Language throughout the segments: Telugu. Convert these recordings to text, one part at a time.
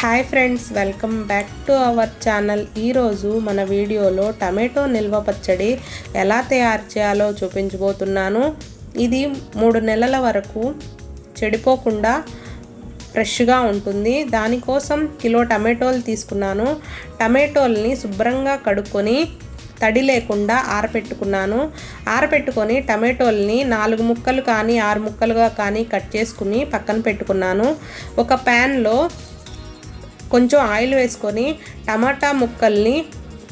Hi friends welcome back to our channel ఈరోజు మన వీడియోలో టమాటో నిల్వ పచ్చడి ఎలా తయారు చేయాలో చూపించబోతున్నాను. ఇది మూడు నెలల వరకు చెడిపోకుండా ఫ్రెష్గా ఉంటుంది. దానికోసం కిలో టమాటోలు తీసుకున్నాను. టమాటోల్ని శుభ్రంగా కడుక్కొని తడి లేకుండా ఆరపెట్టుకున్నాను. ఆరపెట్టుకొని టమాటోల్ని నాలుగు ముక్కలు కానీ ఆరు ముక్కలుగా కానీ కట్ చేసుకుని పక్కన పెట్టుకున్నాను. ఒక ప్యాన్లో కొంచెం ఆయిల్ వేసుకొని టమాటా ముక్కల్ని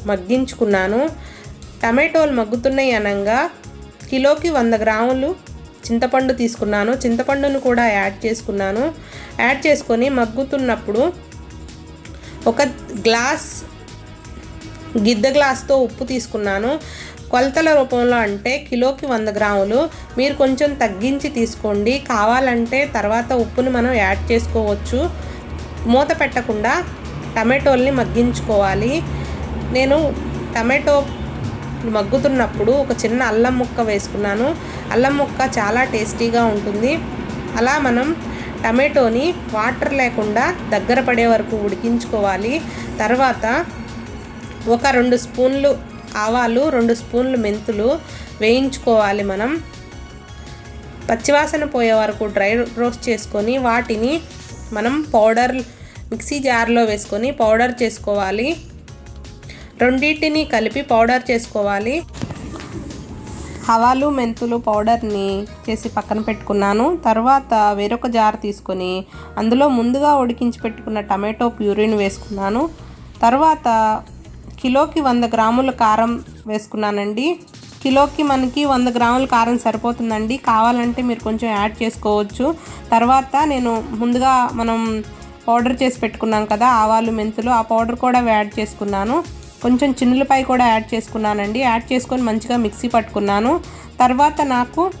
మగ్గించుకున్నాను. టమాటోలు మగ్గుతున్నాయి అనగా కిలోకి వంద గ్రాములు చింతపండు తీసుకున్నాను. చింతపండును కూడా యాడ్ చేసుకున్నాను. యాడ్ చేసుకొని మగ్గుతున్నప్పుడు ఒక గ్లాస్ గిద్ద గ్లాస్తో ఉప్పు తీసుకున్నాను. కొలతల రూపంలో అంటే కిలోకి వంద గ్రాములు. మీరు కొంచెం తగ్గించి తీసుకోండి. కావాలంటే తర్వాత ఉప్పుని మనం యాడ్ చేసుకోవచ్చు. మూత పెట్టకుండా టమాటోల్ని మగ్గించుకోవాలి. నేను టమాటో మగ్గుతున్నప్పుడు ఒక చిన్న అల్లం ముక్క వేసుకున్నాను. అల్లం ముక్క చాలా టేస్టీగా ఉంటుంది. అలా మనం టమాటోని వాటర్ లేకుండా దగ్గర పడే వరకు ఉడికించుకోవాలి. తర్వాత ఒక రెండు స్పూన్లు ఆవాలు రెండు స్పూన్లు మెంతులు వేయించుకోవాలి మనం. పచ్చివాసన పోయే వరకు డ్రై రోస్ట్ చేసుకొని వాటిని మనం పౌడర్ మిక్సీ జార్లో వేసుకొని పౌడర్ చేసుకోవాలి. రెండింటిని కలిపి పౌడర్ చేసుకోవాలి. హవాలు మెంతులు పౌడర్ని చేసి పక్కన పెట్టుకున్నాను. తర్వాత వేరొక జార్ తీసుకొని అందులో ముందుగా ఉడికించి పెట్టుకున్న టమాటో ప్యూరీని వేసుకున్నాను. తర్వాత కిలోకి వంద గ్రాముల కారం వేసుకున్నానండి. కిలోకి మనకి వంద గ్రాముల కారం సరిపోతుందండి. కావాలంటే మీరు కొంచెం యాడ్ చేసుకోవచ్చు. తర్వాత నేను ముందుగా మనం పౌడర్ చేసి పెట్టుకున్నాం కదా ఆవాలు మెంతులు ఆ పౌడర్ కూడా యాడ్ చేసుకున్నాను. కొంచెం చిన్నులపై కూడా యాడ్ చేసుకున్నానండి. యాడ్ చేసుకొని మంచిగా మిక్సీ పట్టుకున్నాను. తర్వాత నాకు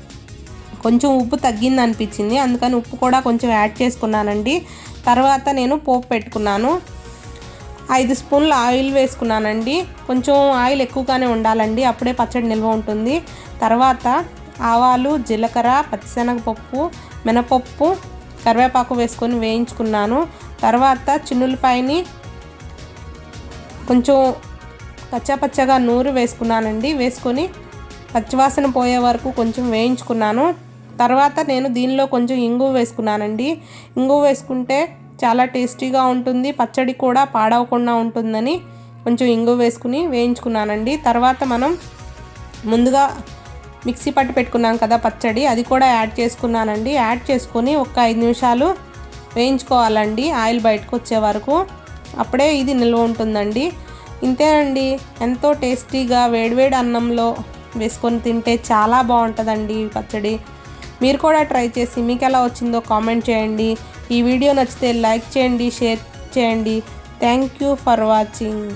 కొంచెం ఉప్పు తగ్గింది అనిపించింది. అందుకని ఉప్పు కూడా కొంచెం యాడ్ చేసుకున్నానండి. తర్వాత నేను పోపు పెట్టుకున్నాను. ఐదు స్పూన్ల ఆయిల్ వేసుకున్నానండి. కొంచెం ఆయిల్ ఎక్కువగానే ఉండాలండి. అప్పుడే పచ్చడి నిల్వ ఉంటుంది. తర్వాత ఆవాలు జీలకర్ర పచ్చిశనగపప్పు మినపప్పు కరివేపాకు వేసుకొని వేయించుకున్నాను. తర్వాత చిన్నులపాయని కొంచెం పచ్చపచ్చగా నూరు వేసుకున్నానండి. వేసుకొని పచ్చివాసన పోయే వరకు కొంచెం వేయించుకున్నాను. తర్వాత నేను దీనిలో కొంచెం ఇంగు వేసుకున్నానండి. ఇంగు వేసుకుంటే చాలా టేస్టీగా ఉంటుంది పచ్చడి కూడా పాడవకుండా ఉంటుందని కొంచెం ఇంగు వేసుకుని వేయించుకున్నానండి. తర్వాత మనం ముందుగా మిక్సీ పట్టు పెట్టుకున్నాం కదా పచ్చడి అది కూడా యాడ్ చేసుకున్నానండి. యాడ్ చేసుకొని ఒక ఐదు నిమిషాలు వేయించుకోవాలండి ఆయిల్ బయటకు వచ్చే వరకు. అప్పుడే ఇది నిల్వ ఉంటుందండి. ఇంతేనండి ఎంతో టేస్టీగా వేడివేడి అన్నంలో వేసుకొని తింటే చాలా బాగుంటుందండి పచ్చడి. మీరు కూడా ట్రై చేసి మీకు ఎలా వచ్చిందో కామెంట్ చేయండి. ఈ వీడియో నచ్చితే లైక్ చేయండి షేర్ చేయండి. Thank you for watching